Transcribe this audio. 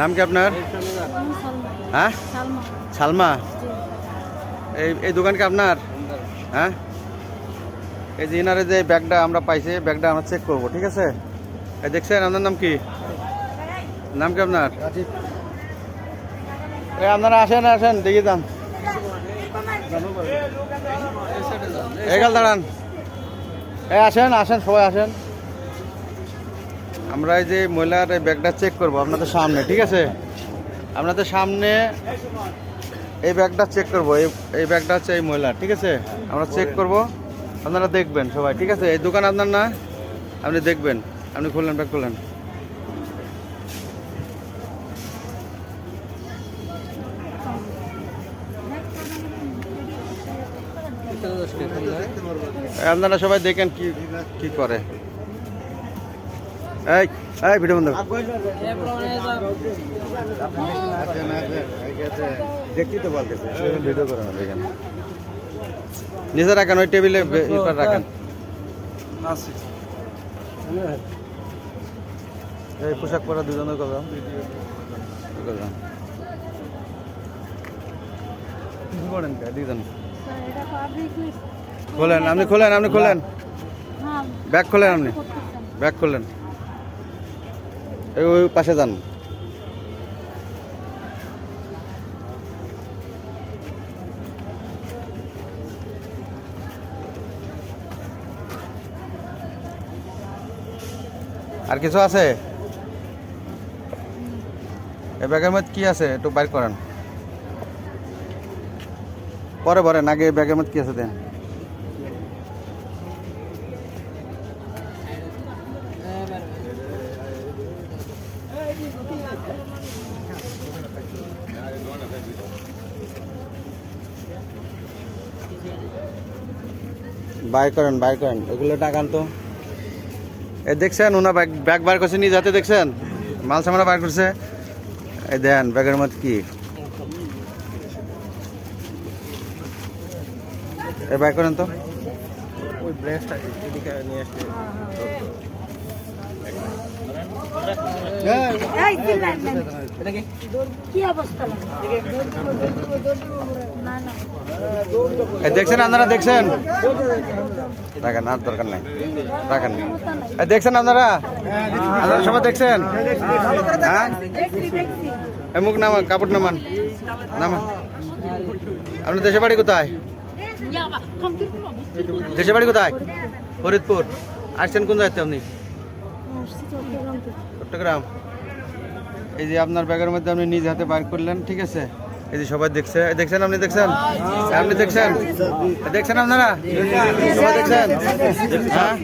নাম কি আপনার? হ্যাঁ? সালমা। এই এই দোকান কি আপনার? হ্যাঁ? এই যে ইনারে যে ব্যাগটা আমরা পাইছি ব্যাগটা আমরা চেক করব, ঠিক আছে? এই দেখছেন, আপনার নাম কি? নাম কি আপনার? এই আপনারা আসেন আসেন, দেখি যান। এগাল দাঁড়ান। এই আসেন আসেন, সবাই আসেন। আমরা এই যে মহিলার ব্যাগটা চেক করব আপনাদের সামনে, ঠিক আছে? আপনাদের সামনে এই ব্যাগটা চেক করব, এই এই ব্যাগটা হচ্ছে এই মহিলার, ঠিক আছে? আমরা চেক করব, আপনারা দেখবেন সবাই, ঠিক আছে? এই দোকান আপনার না? আপনি দেখবেন, আপনি খুললেন, ব্যাগ খুললেন। আপনারা সবাই দেখেন কি কি করে। এই এই ভিডিও বন্ধ দেখতে তো বলতেছে ভিডিও করে দেখেন নিজে রাখেন ওই টেবিলে রাখেন। এই পোশাক পরা দুজনের কথা। খোলেন আপনি খোলেন আপনি খোলেন। হ্যাঁ। ব্যাগ খোলেন আপনি? ব্যাগ খুললেন এই ওই পাশে যান। আর কিছু আছে? এই ব্যাগের মধ্যে কি আছে? একটু বাইর করেন। পরে পরে এই ব্যাগের মধ্যে কি আছে দেন? বাই করেন বাই করেন। ওগুলো টাকান তো এ, দেখছেন ওনা ব্যাগ ব্যাগ বার করছে, নিজ যাতে দেখছেন? মাল সামানা বার করছে। এ, দেন, ব্যাগের মধ্যে কি? এ বাই করেন তো। ওই ব্রেসটা নিয়ে আসলে এই চিল্লান না। কি অবস্থা না না এ দেখছেন আপনারা দেখছেন? রাখেন আর দরকার নাই। রাখেন। দেখছেন আপনারা? আপনারা সবাই দেখছেন? হ্যাঁ? মুখ নামান কাপড় নামান। নামান। আপনার দেশে বাড়ি কোথায়? দেশে বাড়ি কোথায়? ফরিদপুর। আসছেন কোন দায়িত্বে আপনি? চট্টগ্রাম। এই যে আপনার ব্যাগের মধ্যে আপনি নিজ হাতে বার করলেন ঠিক আছে? এই যে সবাই দেখছে দেখছেন আপনি দেখছেন? আপনি দেখছেন? দেখছেন আপনারা? সবাই দেখছেন? হ্যাঁ?